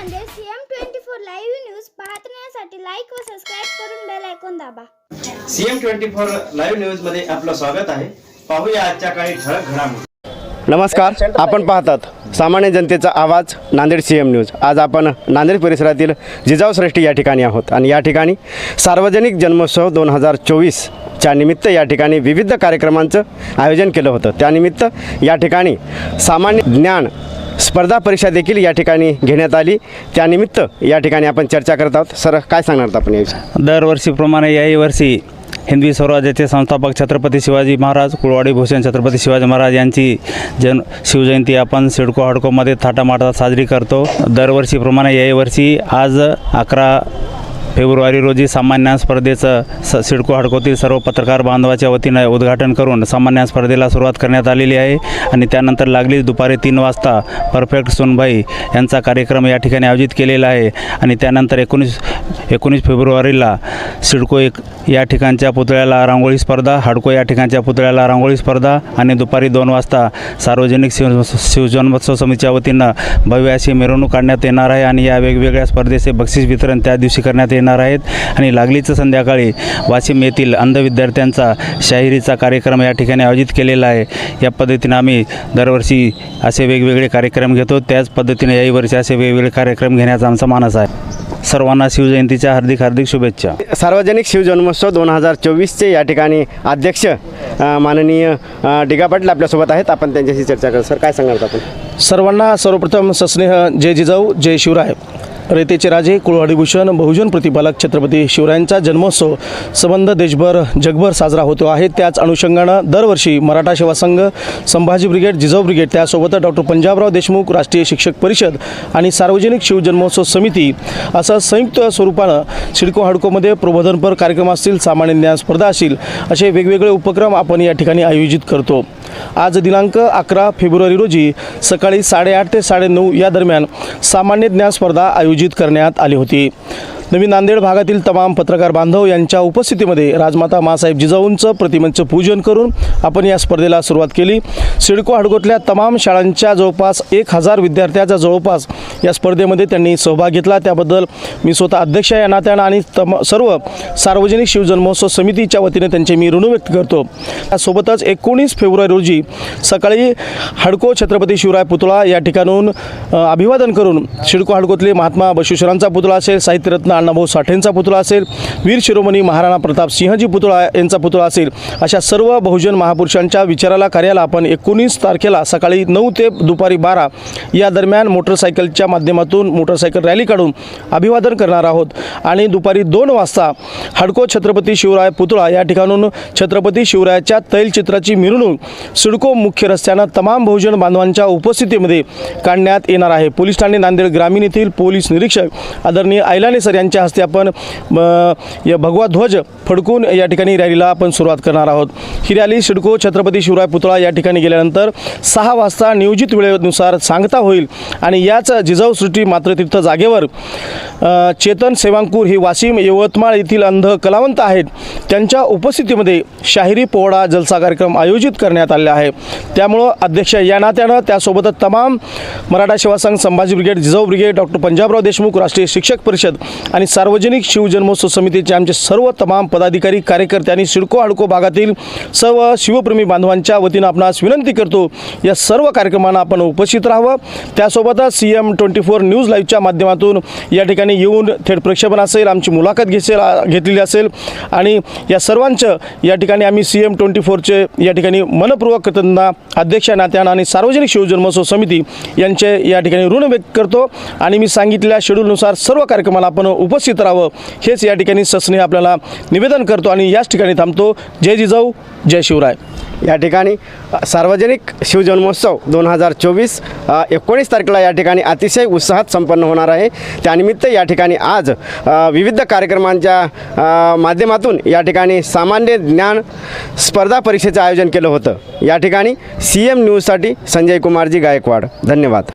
Nanded CM twenty four live news पाहण्यासाठी like व subscribe करून बेल ऐकून दाबा. सीएम ट्वेंटी फोर लाईव्ह न्यूजमध्ये आपलं स्वागत आहे. पाहूया आजच्या काही ठळक घडामोडी. नमस्कार आपण पाहतात सामान्य जनतेचा आवाज नांदेड सी एम न्यूज आज आपण नांदेड परिसरातील जिजाऊ श्रेष्ठी या ठिकाणी आहोत आणि या ठिकाणी सार्वजनिक जन्मोत्सव दोन हजार चोवीसच्या निमित्त या ठिकाणी विविध कार्यक्रमांचं आयोजन केलं होतं. त्यानिमित्त या ठिकाणी सामान्य ज्ञान स्पर्धा परीक्षा देखील या ठिकाणी घेण्यात आली. त्यानिमित्त या ठिकाणी आपण चर्चा करत आहोत. सर काय सांगणार आपण याविषयी? दरवर्षीप्रमाणे याही वर्षी हिंदवी स्वराज्याचे संस्थापक छत्रपती शिवाजी महाराज कुळवाडी भूषण छत्रपती शिवाजी महाराज यांची जन शिवजयंती आपण सिडको हडकोमध्ये थाटामाटात साजरी करतो. दरवर्षीप्रमाणे याही वर्षी आज अकरा फेब्रुवारी रोजी सामान्य स्पर्धेचं स सिडको हडकोतील सर्व पत्रकार बांधवाच्या वतीनं उद्घाटन करून सामान्य स्पर्धेला सुरुवात करण्यात आलेली आहे आणि त्यानंतर लागलीच दुपारी तीन वाजता परफेक्ट सोनभाई यांचा कार्यक्रम या ठिकाणी आयोजित केलेला आहे आणि त्यानंतर एकोणीस एकोणीस फेब्रुवारीला सिडको एक या ठिकाणच्या पुतळ्याला रांगोळी स्पर्धा हडको या ठिकाणच्या पुतळ्याला रांगोळी स्पर्धा आणि दुपारी दोन वाजता सार्वजनिक शिव शिवजन्मोत्सव समितीच्या वतीनं भव्य अशी मिरवणूक काढण्यात येणार आहे आणि या वेगवेगळ्या स्पर्धेचे बक्षीस वितरण त्या दिवशी करण्यात येणार आहेत. आणि लागलीच संध्याकाळी वाशिम येथील अंध विद्यार्थ्यांचा शाहिरीचा कार्यक्रम या ठिकाणी आयोजित केलेला आहे. या पद्धतीनं आम्ही दरवर्षी असे वेगवेगळे कार्यक्रम घेतो. त्याच पद्धतीने याही वर्षी असे वेगवेगळे कार्यक्रम घेण्याचा आमचा मानस आहे. सर्वांना शिवजयंतीच्या हार्दिक हार्दिक शुभेच्छा. सार्वजनिक शिवजन्मोत्सव दोन हजार चोवीसचे या ठिकाणी अध्यक्ष माननीय डिगा पाटील आपल्यासोबत आहेत. आपण त्यांच्याशी चर्चा करू. सर काय सांगणार आपण? सर्वांना सर्वप्रथम सस्नेह जय जिजाऊ जय शिवराय. रेतेचे राजे कुळवाडीभूषण बहुजन प्रतिपालक छत्रपती शिवरायांचा जन्मोत्सव संबंध देशभर जगभर साजरा होतो आहे. त्याच अनुषंगानं दरवर्षी मराठा सेवा संघ संभाजी ब्रिगेड जिजाऊ ब्रिगेड त्यासोबत डॉक्टर पंजाबराव देशमुख राष्ट्रीय शिक्षक परिषद आणि सार्वजनिक शिवजन्मोत्सव समिती असं संयुक्त स्वरूपानं सिडको हाडकोमध्ये प्रबोधनपर कार्यक्रम असतील सामान्य ज्ञान स्पर्धा असतील असे वेगवेगळे उपक्रम आपण या ठिकाणी आयोजित करतो. आज दिनांक अकरा फेब्रुवारी रोजी सकाळी साडेआठ ते साडेनऊ या दरम्यान सामान्य ज्ञान स्पर्धा आयोजित करण्यात आली होती. नवी नांदेड भागातील तमाम पत्रकार बांधव यांच्या उपस्थितीमध्ये राजमाता मासाहेब जिजाऊंचं प्रतिमेचं पूजन करून आपण या स्पर्धेला सुरुवात केली. सिडको हडगोतल्या तमाम शाळांच्या जवळपास एक हजार विद्यार्थ्याचा जवळपास या स्पर्धेमध्ये त्यांनी सहभाग घेतला. त्याबद्दल मी स्वतः अध्यक्ष या नात्यानं आणि तम सर्व सार्वजनिक शिवजन्मोत्सव समितीच्या वतीने त्यांचे मी ऋण व्यक्त करतो. त्यासोबतच एकोणीस फेब्रुवारी रोजी सकाळी हडको छत्रपती शिवराय पुतळा या ठिकाणून अभिवादन करून शिडको हडकोतले महात्मा बसवेश्वरांचा पुतळा असेल साहित्यरत्न अण्णाभाऊ साठेंचा पुतळा असेल वीर शिरोमणी महाराणा प्रताप सिंहजी पुतळा यांचा पुतळा असेल अशा सर्व बहुजन महापुरुषांच्या विचाराला कार्याला आपण एकोणीस तारखेला सकाळी नऊ ते दुपारी बारा या दरम्यान मोटरसायकलच्या माध्यमातून मोटरसायकल रॅली काढून अभिवादन करणार आहोत. आणि दुपारी दोन वाजता हडको छत्रपती शिवराय पुतळा या ठिकाणून छत्रपती शिवरायाच्या तैलचित्राची मिरवणूक सिडको मुख्य रस्त्यानं तमाम बहुजन बांधवांच्या उपस्थितीमध्ये काढण्यात येणार आहे. पोलीस ठाणे नांदेड ग्रामीण येथील पोलीस निरीक्षक आदरणीय ऐलाने सर यांच्या हस्ते आपण भगवा ध्वज फडकून या ठिकाणी रॅलीला आपण सुरुवात करणार आहोत. ही रॅली सिडको छत्रपती शिवराय पुतळा या ठिकाणी गेल्यानंतर सहा वाजता नियोजित वेळेनुसार सांगता होईल. आणि याच जिजाऊ सृष्टी मातृतीर्थ जागेवर चेतन सेवांकूर ही वाशिम यवतमाळ येथील अंध कलावंत आहेत. त्यांच्या उपस्थितीमध्ये शाहिरी पोवाडा जलसा कार्यक्रम आयोजित करण्यात आले आहे. त्यामुळं अध्यक्ष या नात्यानं त्यासोबतच तमाम Maratha Seva Sangh Sambhaji brigade Jijau brigade doctor Panjabrao Deshmukh Rashtriya Shikshak Parishad आणि सार्वजनिक शिवजन्मोत्सव समितीचे आमचे सर्व तमाम पदाधिकारी कार्यकर्ते आणि सिडको हडको भागातील सर्व शिवप्रेमी बांधवांच्या वतीनं आपणास विनंती करतो या सर्व कार्यक्रमांना आपण उपस्थित राहावं. त्यासोबतच C M twenty twenty four news लाईव्हच्या माध्यमातून या ठिकाणी येऊन थेट प्रक्षेपण असेल आमची मुलाखत घेसेल घेतलेली असेल. आणि या सर्वांचं या ठिकाणी आम्ही सी एम ट्वेंटी फोरचे या ठिकाणी मनपूर्वक कृतज्ञता अध्यक्ष नात्यानं आणि सार्वजनिक शिवजन्मोत्सव समिती यांचे या ठिकाणी ऋण व्यक्त करतो. आणि मी सांगितलेल्या शेड्यूलनुसार सर्व कार्यक्रमाला आपण उपस्थित राहावं हेच या ठिकाणी ससने आपल्याला निवेदन करतो आणि याच ठिकाणी थांबतो. जय जिजाऊ जय शिवराय. या ठिकाणी सार्वजनिक शिवजन्मोत्सव दोन हजार चोवीस एकोणीस तारखेला या ठिकाणी अतिशय उत्साहात संपन्न होणार आहे. त्यानिमित्त या ठिकाणी आज विविध कार्यक्रमांच्या माध्यमातून या ठिकाणी सामान्य ज्ञान स्पर्धा परीक्षेचं आयोजन केलं होतं. या ठिकाणी सी एम न्यूजसाठी संजय कुमारजी गायकवाड. धन्यवाद.